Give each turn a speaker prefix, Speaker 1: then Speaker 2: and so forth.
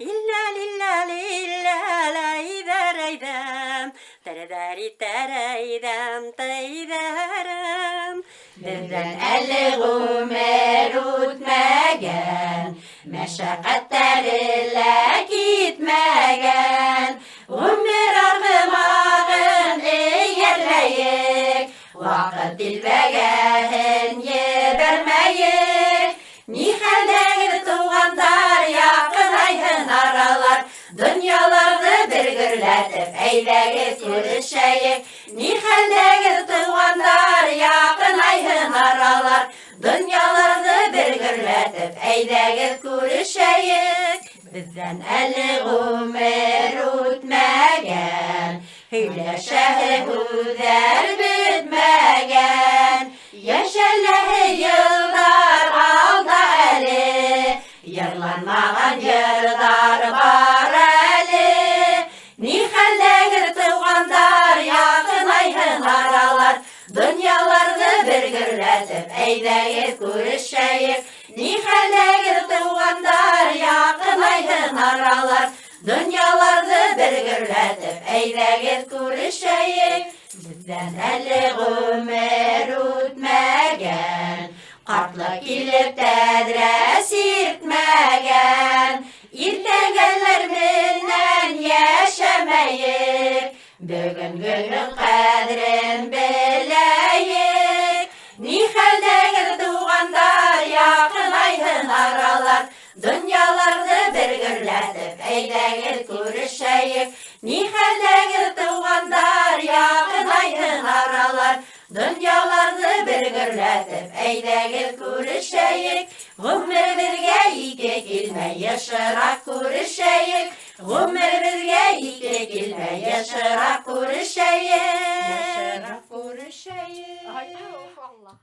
Speaker 1: إلا لله لله لا إذا ريدام ترداري ترايدام تيدارم دندن الغمار وتماجان مشاقة ترلا كيت ماجان. غمر أرغماغن إيا الريك وعقد البجاهي әйҙәгеҙ күрешәйек. Ни хәлдәгеҙ туғандар, яҡынайһын аралар, донъяларҙы бер гөрләтеп әйҙәгеҙ күрешәйек. Беҙҙән әле ғүмер үтмәгән, һөйләшәһе һүҙҙәр бөтмәгән. Йәшәләһе йылдар алда әле, йырланмаған йырҙар бар әйҙәгеҙ күрешәйек. Ни хәлдәгеҙ тыуғандар, яҡынайһын аралар, донъяларҙы бер гөрләтеп әйҙәгеҙ күрешәйек. Беҙҙән әле ғүмер үтмәгән, ҡартлыҡ килеп тәҙрә сиртмәгән. Иртәгәләр менән йәшәмәйек, бөгөнгөнөң ҡәҙрен беләйек. әйҙәгеҙ күрешәйек. Ни хәлдәгеҙ туғандар, яҡынайһын аралар, донъяларҙы бер гөрләтеп әйҙәгеҙ күрешәйек. Ғүмеребеҙгә ике килмәй йышыраҡ күрешәйек. Ғүмеребеҙгә ике килмәй йышыраҡ күрешәйек.
Speaker 2: Күрешәйек.
Speaker 3: Ай, уф, Алла.